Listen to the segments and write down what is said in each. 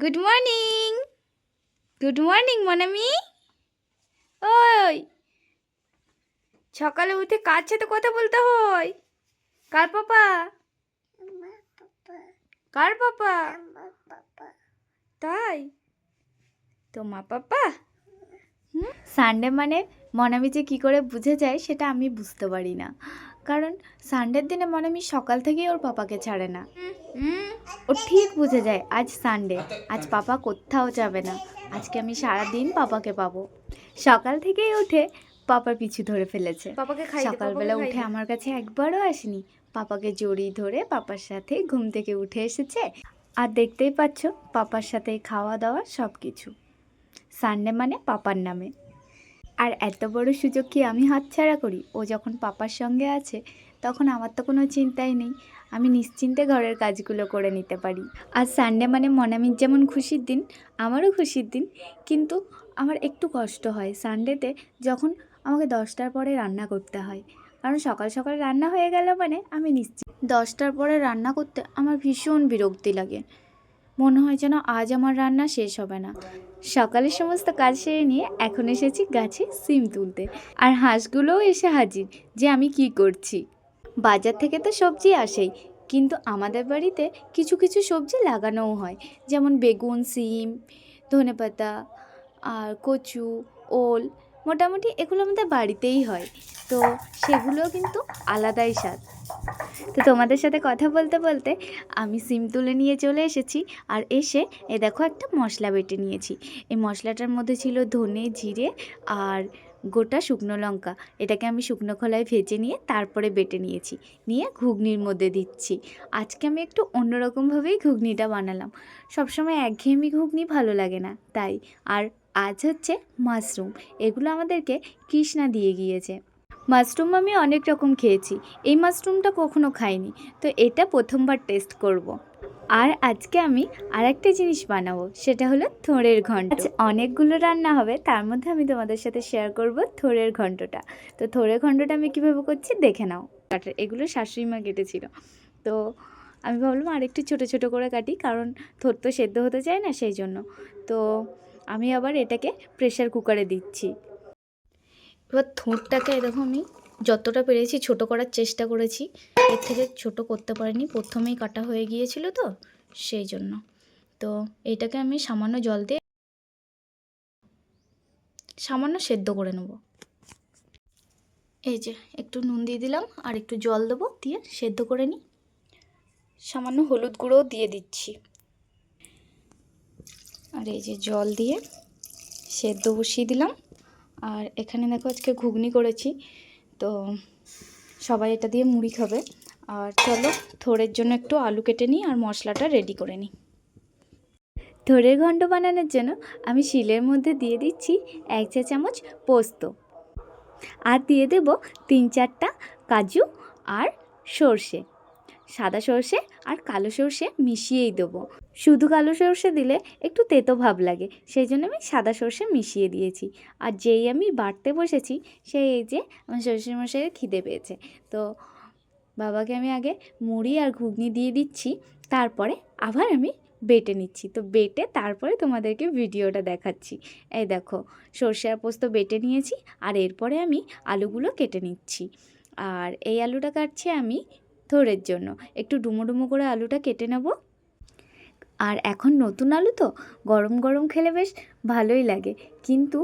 Good morning good morning Monami ওই, সকালে উঠে কার সাথে কথা বলতে হয়? কার পাপা? কার পাপা? তাই? তো মা পাপা? সানডে মানে মনামি যে কী করে বুঝে যায় সেটা আমি বুঝতে পারি না। কারণ সানডের দিনে মনামি সকাল থেকেই ওর পাপাকে ছাড়ে না। ও ঠিক বুঝে যায় আজ সানডে আজ পাপা কোথাও যাবে না আজকে আমি সারা দিন পাপাকে পাবো। সকাল থেকেই উঠে পাপার পিছু ধরে ফেলেছে। পাপাকে সকালবেলা উঠে আমার কাছে একবারও আসেনি। পাপাকে জড়িয়ে ধরে পাপার সাথে ঘুম থেকে উঠে এসেছে। আর দেখতেই পাচ্ছ পাপার সাথে খাওয়া দাওয়া সব কিছু সানডে মানে পাপার নামে। আর এত বড় সুযোগ কি আমি হাতছাড়া করি? ও যখন পাপার সঙ্গে আছে, তখন আমার তো কোনো চিন্তাই নেই। আমি নিশ্চিন্তে ঘরের কাজগুলো করে নিতে পারি। আর সানডে মানে মনামির যেমন খুশির দিন, আমারও খুশির দিন। কিন্তু আমার একটু কষ্ট হয় সানডেতে যখন আমাকে দশটার পরে রান্না করতে হয়। কারণ সকাল সকাল রান্না হয়ে গেল মানে আমি নিশ্চিত দশটার পরে রান্না করতে আমার ভীষণ বিরক্তি লাগে। মনে হয় যেন আজ আমার রান্না শেষ হবে না। সকালের সমস্ত কাজ সেরে নিয়ে এখন এসেছি গাছে সিম তুলতে। আর হাঁসগুলোও এসে হাজির যে আমি কি করছি। বাজার থেকে তো সবজি আসেই, কিন্তু আমাদের বাড়িতে কিছু কিছু সবজি লাগানোও হয়। যেমন বেগুন, সিম, ধনেপাতা, আর কচু, ওল, মোটামুটি এগুলো আমাদের বাড়িতেই হয়। তো সেগুলো কিন্তু আলাদাই স্বাদ। তো তোমাদের সাথে কথা বলতে বলতে আমি সিম তুলে নিয়ে চলে এসেছি। আর এসে এ দেখো একটা মশলা বেটে নিয়েছি। এই মশলাটার মধ্যে ছিল ধনে, জিরে আর গোটা শুকনো লঙ্কা। এটাকে আমি শুকনো খোলায় ভেজে নিয়ে তারপরে বেটে নিয়েছি। নিয়ে ঘুগনির মধ্যে দিচ্ছি। আজকে আমি একটু অন্যরকমভাবেই ঘুগনিটা বানালাম। সবসময় একঘেয়েমি ঘুগনি ভালো লাগে না, তাই। আর আজ হচ্ছে মাশরুম। এগুলো আমাদেরকে কৃষ্ণা দিয়ে গিয়েছে। মাশরুম আমি অনেক রকম খেয়েছি। এই মাশরুমটা কখনো খাইনি। তো এটা প্রথমবার টেস্ট করব। আর আজকে আমি আরেকটা জিনিস বানাবো, সেটা হলো থোড়ের ঘন্ট। অনেকগুলো রান্না হবে, তার মধ্যে আমি তোমাদের সাথে শেয়ার করব থোড়ের ঘন্টটা। তো থোড়ের ঘন্টটা আমি কীভাবে করছি দেখে নাও। কাটার এগুলো শাশুড়ি মা কেটেছিল। তো আমি ভাবলাম আরেকটু ছোট ছোট করে কাটি, কারণ থোর তো সেদ্ধ হতে চায় না, সেই জন্য। তো আমি আবার এটাকে প্রেশার কুকারে দিচ্ছি। এবার থোঁটটাকে এরকম আমি যতটা পেরেছি ছোট করার চেষ্টা করেছি। এর থেকে ছোট করতে পারিনি। প্রথমেই কাটা হয়ে গিয়েছিল তো, সেই জন্য। তো এটাকে আমি সামান্য জল দিয়ে সামান্য সেদ্ধ করে নেব। এই যে একটু নুন দিয়ে দিলাম আর একটু জল দেবো দিয়ে সেদ্ধ করে নিই। সামান্য হলুদ গুঁড়োও দিয়ে দিচ্ছি। আর এই যে জল দিয়ে সেদ্ধ বসিয়ে দিলাম। আর এখানে দেখো আজকে ঘুগনি করেছি, তো সবাই এটা দিয়ে মুড়ি খাবে। আর চলো, থোড়ের জন্য একটু আলু কেটে নিই আর মশলাটা রেডি করে নিই। থোড়ের ঘণ্ট বানানোর জন্য আমি শিলের মধ্যে দিয়ে দিচ্ছি এক চা চামচ পোস্ত। আর দিয়ে দেব তিন চারটা কাজু আর সর্ষে। সাদা সর্ষে আর কালো সর্ষে মিশিয়েই দেবো। শুধু কালো সর্ষে দিলে একটু তেতো ভাব লাগে, সেই জন্য আমি সাদা সর্ষে মিশিয়ে দিয়েছি। আর যেই আমি বাটতে বসেছি, সেই এই যে আমার শ্বশুর মশাইয়ের খিদে পেয়েছে। তো বাবাকে আমি আগে মুড়ি আর ঘুগনি দিয়ে দিচ্ছি, তারপরে আবার আমি বেটে নিচ্ছি। তো বেটে তারপরে তোমাদেরকে ভিডিওটা দেখাচ্ছি। এই দেখো, সর্ষে আর পোস্ত বেটে নিয়েছি, আর এরপরে আমি আলুগুলো কেটে নিচ্ছি। আর এই আলুটা কাটছি আমি থোড়ের জন্য। একটু ডুমো ডুমো করে আলুটা কেটে নেব। আর এখন নতুন আলু তো গরম গরম খেলে বেশ ভালোই লাগে। কিন্তু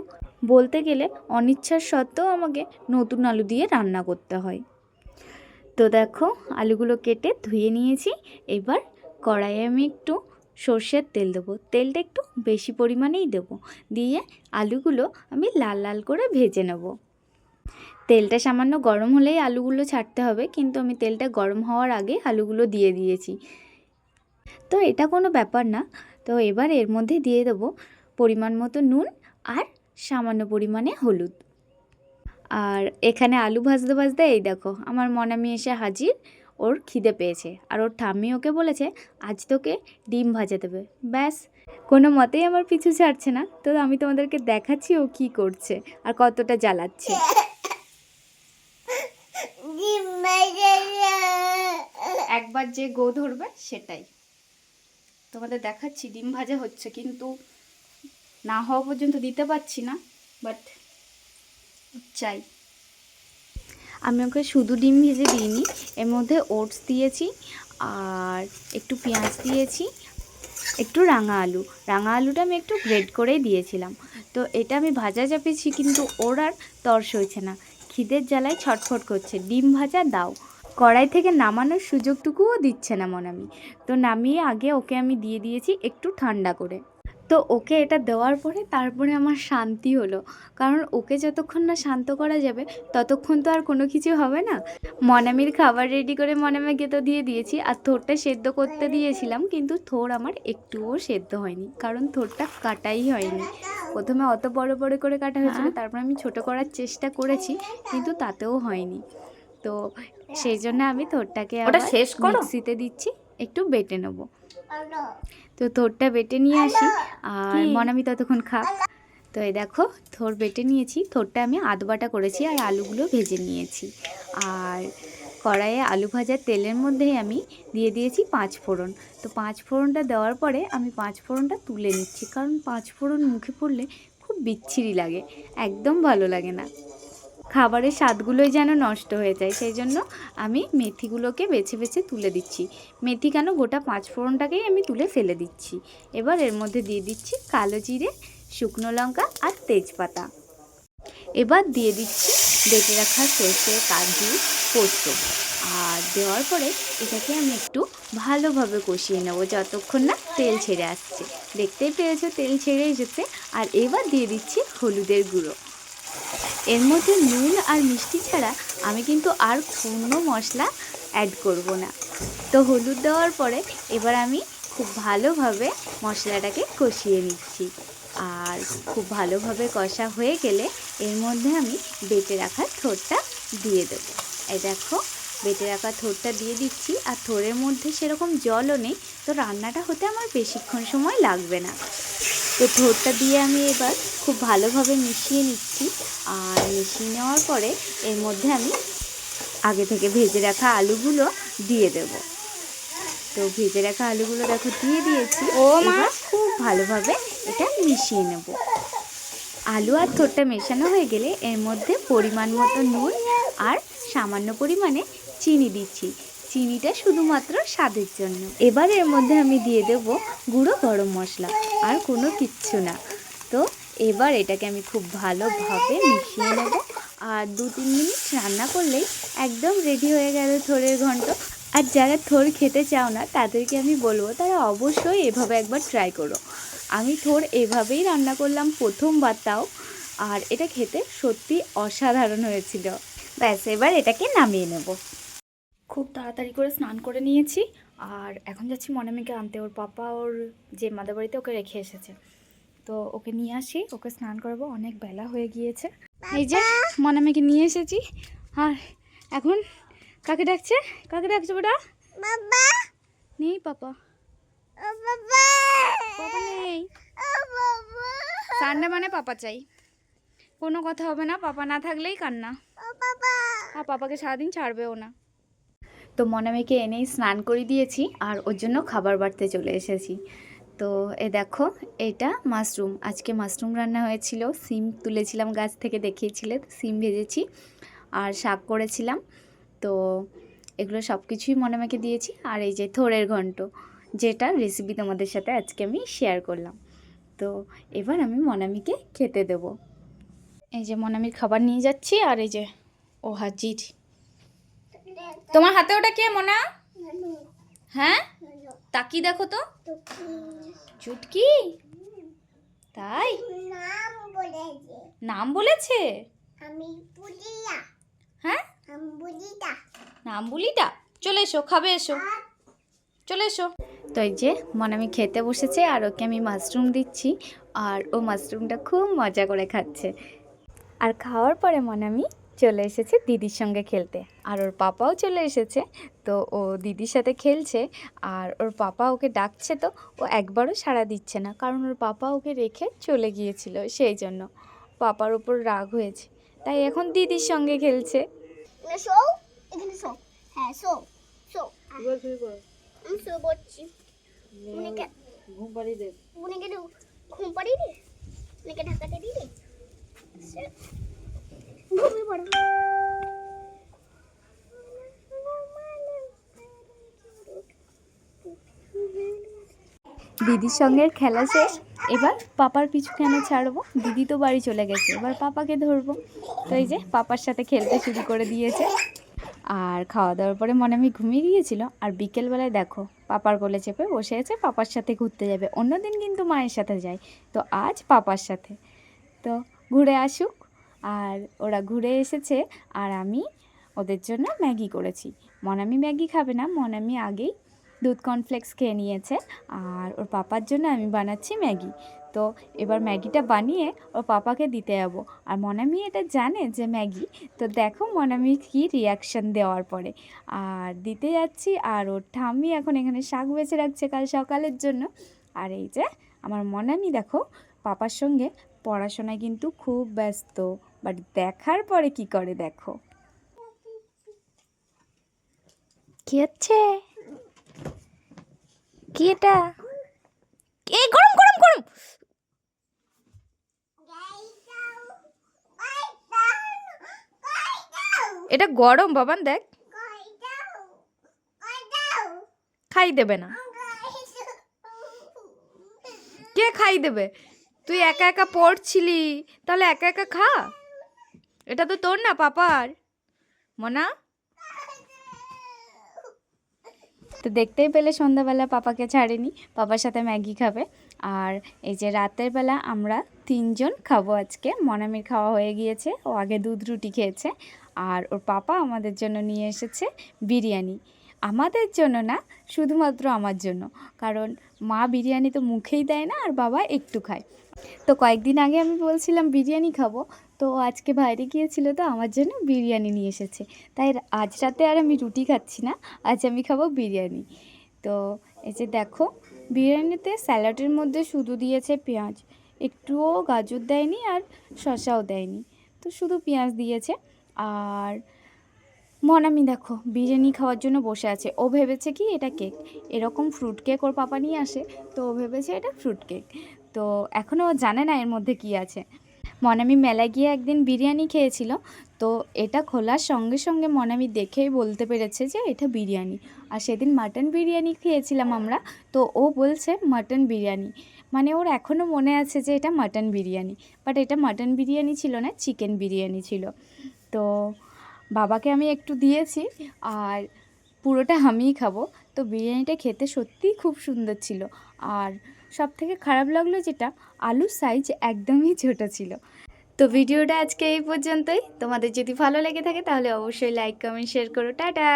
বলতে গেলে অনিচ্ছার সত্ত্বেও আমাকে নতুন আলু দিয়ে রান্না করতে হয়। তো দেখো আলুগুলো কেটে ধুয়ে নিয়েছি। এবার কড়াইয়ে আমি একটু সর্ষের তেল দেবো। তেলটা একটু বেশি পরিমাণেই দেবো। দিয়ে আলুগুলো আমি লাল লাল করে ভেজে নেব। তেলটা সামান্য গরম হলেই আলুগুলো ছাড়তে হবে। কিন্তু আমি তেলটা গরম হওয়ার আগে আলুগুলো দিয়ে দিয়েছি। তো এটা কোনো ব্যাপার না। তো এবার এর মধ্যে দিয়ে দেবো পরিমাণ মতো নুন আর সামান্য পরিমাণে হলুদ। আর এখানে আলু ভাজতে ভাজতে এই দেখো আমার মনামি এসে হাজির ওর খিদে পেয়েছে। আর ওর ঠাম্মি ওকে বলেছে আজ তোকে ডিম ভাজা দেবে। ব্যাস কোনো মতেই আমার পিছু ছাড়ছে না। তো আমি তোমাদেরকে দেখাচ্ছি ও কী করছে আর কতটা জ্বালাচ্ছে। একবার যে গো ধরবে সেটাই। তোমাদের দেখাচ্ছি, ডিম ভাজা হচ্ছে, কিন্তু না হওয়া পর্যন্ত দিতে পারছি না বাট চাই। আমি ওকে শুধু ডিম ভেজে দিইনি, এর মধ্যে ওটস দিয়েছি আর একটু পেঁয়াজ দিয়েছি, একটু রাঙা আলু। রাঙা আলুটা আমি একটু গ্রেড করেই দিয়েছিলাম। তো এটা আমি ভাজা চাপিয়েছি কিন্তু ওর আর তর্স হয়েছে না। খিদের জ্বালায় ছটফট করছে। ডিম ভাজা দাও। কড়াই থেকে নামানোর সুযোগটুকুও দিচ্ছে না মনামি। তো নামিয়ে আগে ওকে আমি দিয়ে দিয়েছি একটু ঠান্ডা করে। তো ওকে এটা দেওয়ার পরে তারপরে আমার শান্তি হলো। কারণ ওকে যতক্ষণ না শান্ত করা যাবে ততক্ষণ তো আর কোনো কিছু হবে না। মনামির খাবার রেডি করে মনামিকে তো দিয়ে দিয়েছি। আর থোরটা সেদ্ধ করতে দিয়েছিলাম কিন্তু থোর আমার একটুও সেদ্ধ হয়নি। কারণ থোরটা কাটাই হয়নি। প্রথমে অত বড় বড় করে কাটা হয়েছিল তারপর আমি ছোট করার চেষ্টা করেছি কিন্তু তাতেও হয়নি। তো সেই জন্য আমি থোরটাকে ওটা আবার শেষ করো। মিক্সিতে দিচ্ছি একটু বেটে নেব। তো থোরটা বেটে নিয়ে আসি আর? মনামি ততক্ষণ খাক। তো এই দেখো থোর বেটে নিয়েছি থোরটা আমি আধ বাটা করেছি আর আলুগুলো ভেজে নিয়েছি। আর কড়াইয়ে আলু ভাজার তেলের মধ্যেই আমি দিয়ে দিয়েছি পাঁচ ফোড়ন। তো পাঁচ ফোড়নটা দেওয়ার পরে আমি পাঁচ ফোড়নটা তুলে নিচ্ছি কারণ পাঁচ ফোড়ন মুখে পড়লে খুব বিচ্ছিরি লাগে একদম ভালো লাগে না। খাবারের স্বাদগুলোই যেন নষ্ট হয়ে যায়, সেই জন্য আমি মেথিগুলোকে বেছে বেছে তুলে দিচ্ছি। মেথি কেন গোটা পাঁচ ফোড়নটাকেই আমি তুলে ফেলে দিচ্ছি। এবার এর মধ্যে দিয়ে দিচ্ছি কালো জিরে, শুকনো লঙ্কা আর তেজপাতা। এবার দিয়ে দিচ্ছি বেটে রাখা সর্ষে কাজু, পোস্ত। আর দেওয়ার পরে এটাকে আমি একটু ভালোভাবে কষিয়ে নেব যতক্ষণ না তেল ছেড়ে আসছে। দেখতেই পেয়েছ তেল ছেড়ে এসেছে। আর এবার দিয়ে দিচ্ছি হলুদের গুঁড়ো। এর মধ্যে নুন আর মিষ্টি ছাড়া আমি কিন্তু আর কোনো মশলা অ্যাড করব না। তো হলুদ দেওয়ার পরে এবার আমি খুব ভালোভাবে মশলাটাকে কষিয়ে নিচ্ছি। আর খুব ভালোভাবে কষা হয়ে গেলে এর মধ্যে আমি বেটে রাখা থোরটা দিয়ে দেবো। এই দেখো, বেটে রাখা থোরটা দিয়ে দিচ্ছি আর থোরের মধ্যে সেরকম জলও নেই, তো রান্নাটা হতে আমার বেশিক্ষণ সময় লাগবে না। তো থোরটা দিয়ে আমি এবার খুব ভালোভাবে মিশিয়ে নিচ্ছি। আর মিশিয়ে নেওয়ার পরে এর মধ্যে আমি আগে থেকে ভেজে রাখা আলুগুলো দিয়ে দেব। তো ভেজে রাখা আলুগুলো দেখো দিয়ে দিয়েছি। ও মা। খুব ভালোভাবে এটা মিশিয়ে নেব। আলু আর থোরটা মেশানো হয়ে গেলে এর মধ্যে পরিমাণ মতো নুন আর সামান্য পরিমাণে চিনি দিচ্ছি। চিনিটা শুধুমাত্র স্বাদের জন্য। এবার এর মধ্যে আমি দিয়ে দেব গুঁড়ো গরম মশলা, আর কোনো কিচ্ছু না। তো এবার এটাকে আমি খুব ভালোভাবে মিশিয়ে নেব। আর দু তিন মিনিট রান্না করলেই একদম রেডি হয়ে গেল থোরের ঘন্ট। আর যারা থোর খেতে চাও না, তাদেরকে আমি বলব তারা অবশ্যই এভাবে একবার ট্রাই করো। আমি থোর এভাবেই রান্না করলাম প্রথমবার তাও, আর এটা খেতে সত্যি অসাধারণ হয়েছিল। ব্যাস, এবার এটাকে নামিয়ে নেব। খুব তাড়াতাড়ি করে স্নান করে নিয়েছি। আর এখন যাচ্ছি মনামিকে আনতে। ওর পাপা ওর যে মাদের বাড়িতে ওকে রেখে এসেছে। তো ওকে নিয়ে আসি। ওকে স্নান করাবো। অনেক বেলা হয়ে গিয়েছে। এই যে মনামিকে নিয়ে এসেছি। আর এখন কাকে ডাকছে? কাকে ডাকছে বাবা নেই পাপা। পাপা! নেই। ও মানে পাপা চাই। কোনো কথা হবে না। পাপা না থাকলেই কান্না। আর পাপাকে সারাদিন ছাড়বেও না। তো মনামিকে এনেই স্নান করে দিয়েছি আর ওর জন্য খাবার বাড়তে চলে এসেছি। তো এ দেখো, এটা মাশরুম। আজকে মাশরুম রান্না হয়েছিল। সিম তুলেছিলাম গাছ থেকে দেখিয়েছিলে, সিম ভেজেছি আর শাক করেছিলাম। তো এগুলো সব কিছুই মনামিকে দিয়েছি আর এই যে থোরের ঘন্ট যেটা রেসিপি তোমাদের সাথে আজকে আমি শেয়ার করলাম। তো এবার আমি মনামিকে খেতে দেব। এই যে মনামির খাবার নিয়ে যাচ্ছি আর এই যে ও হাজির তোমার হাতে ওটা কে মোনা? হ্যাঁ? তাকি দেখো তো। চুটকি। তাই? নাম বলেছে। আমি হ্যাঁ? আমি বুলিটা নাম বলিটা? চলে এসো খাবে এসো। চলে এসো। তো এই যে মনামি খেতে বসেছে আর ওকে আমি মাশরুম দিচ্ছি আর ও মাশরুমটা খুব মজা করে খাচ্ছে। আর খাওয়ার পরে মনামি চলে এসেছে দিদির সঙ্গে খেলতে। আর ওর পাপাও চলে এসেছে তো ও দিদির সাথে খেলছে আর ওর পাপা ওকে ডাকছে তো ও একবারও সাড়া দিচ্ছে না কারণ ওর পাপা ওকে রেখে চলে গিয়েছিল সেই জন্য পাপার ওপর রাগ হয়েছে। তাই এখন দিদির সঙ্গে খেলছে। হ্যাঁ ঘুম পাড়িয়ে দে। ঘুম পাড়িয়ে দে ঢাকাতে দিদির সঙ্গে খেলা শেষ? এবার পাপার পিছু কেন ছাড়বো? দিদি তো বাড়ি চলে গেছে, এবার পাপাকে ধরবো। তো এই যে, পাপার সাথে খেলতে শুরু করে দিয়েছে। আর খাওয়া দাওয়ার পরে মনে আমি ঘুমিয়ে গিয়েছিল। আর বিকেলবেলায় দেখো, পাপার কোলে চেপে বসে আছে, পাপার সাথে ঘুরতে যাবে। অন্যদিন কিন্তু মায়ের সাথে যায়। তো আজ পাপার সাথে। তো ঘুরে আসুক। আর ওরা ঘুরে এসেছে আর আমি ওদের জন্য ম্যাগি করেছি। মনামি ম্যাগি খাবে না, মনামি আগেই দুধ কর্নফ্লেক্স খেয়ে নিয়েছে আর ওর পাপার জন্য আমি বানাচ্ছি ম্যাগি। তো এবার ম্যাগিটা বানিয়ে ওর পাপাকে দিতে যাব। আর মনামি এটা জানে যে ম্যাগি, তো দেখো মনামি কি রিয়াকশান দেওয়ার পরে। আর দিতে যাচ্ছি আর ওর ঠাম্মি এখন এখানে শাক বেছে রাখছে কাল সকালের জন্য। আর এই যে আমার মনামি দেখো, পাপার সঙ্গে পড়াশোনায় কিন্তু খুব ব্যস্ত। বাট দেখার পরে কি করে দেখো? কি হচ্ছে? কি এটা? এ গরম গরম গরম! এটা গরম, বাবান, দেখ। খাই দেবে না। কে খাই দেবে? তুই একা একা পড়ছিলি, তাহলে একা একা খা। এটা তো তোর না, পাপার। মনা? তো দেখতেই পেলে সন্ধ্যাবেলা পাপাকে ছাড়েনি, পাপার সাথে ম্যাগি খাবে। আর এই যে রাতের বেলা আমরা তিনজন খাব আজকে। মনামির খাওয়া হয়ে গিয়েছে, ও আগে দুধ রুটি খেয়েছে, আর ওর পাপা আমাদের জন্য নিয়ে এসেছে বিরিয়ানি। আমাদের জন্য না, শুধুমাত্র আমার জন্য। কারণ মা বিরিয়ানি তো মুখেই দেয় না, আর বাবা একটু খায়। তো কয়েকদিন আগে আমি বলছিলাম, বিরিয়ানি খাব। তো আজকে বাইরে গিয়েছিল তো আমার জন্য বিরিয়ানি নিয়ে এসেছে। তাই আজ রাতে আর আমি রুটি খাচ্ছি না, আজ আমি খাব বিরিয়ানি। তো এই যে দেখো, বিরিয়ানিতে স্যালাডের মধ্যে শুধু দিয়েছে পেঁয়াজ, একটুও গাজর দেয়নি আর শসাও দেয়নি। তো শুধু পেঁয়াজ দিয়েছে। আর মনামি দেখো, বিরিয়ানি খাওয়ার জন্য বসে আছে। ও ভেবেছে কি এটা কেক, এরকম ফ্রুট কেক ওর পাপা নিয়ে আসে, তো ও ভেবেছে এটা ফ্রুট কেক তো এখনও ও জানে না এর মধ্যে কি আছে। মনামি মেলায় গিয়ে একদিন বিরিয়ানি খেয়েছিল। তো এটা খোলার সঙ্গে সঙ্গে মনামি দেখেই বলতে পেরেছে যে এটা বিরিয়ানি। আর সেদিন মাটন বিরিয়ানি খেয়েছিলাম আমরা, তো ও বলছে মাটন বিরিয়ানি। মানে ওর এখনও মনে আছে যে এটা মাটন বিরিয়ানি। বাট এটা মাটন বিরিয়ানি ছিল না, চিকেন বিরিয়ানি ছিল। তো বাবাকে আমি একটু দিয়েছি, আর পুরোটা আমিই খাব। তো বিরিয়ানিটা খেতে সত্যিই খুব সুন্দর ছিল। আর সব থেকে খারাপ লাগল যেটা, আলুর সাইজ একদমই ছোট ছিল। তো ভিডিওটা আজকে এই পর্যন্তই। তোমাদের যদি ভালো লেগে থাকে তাহলে অবশ্যই লাইক কমেন্ট শেয়ার করো। টাটা!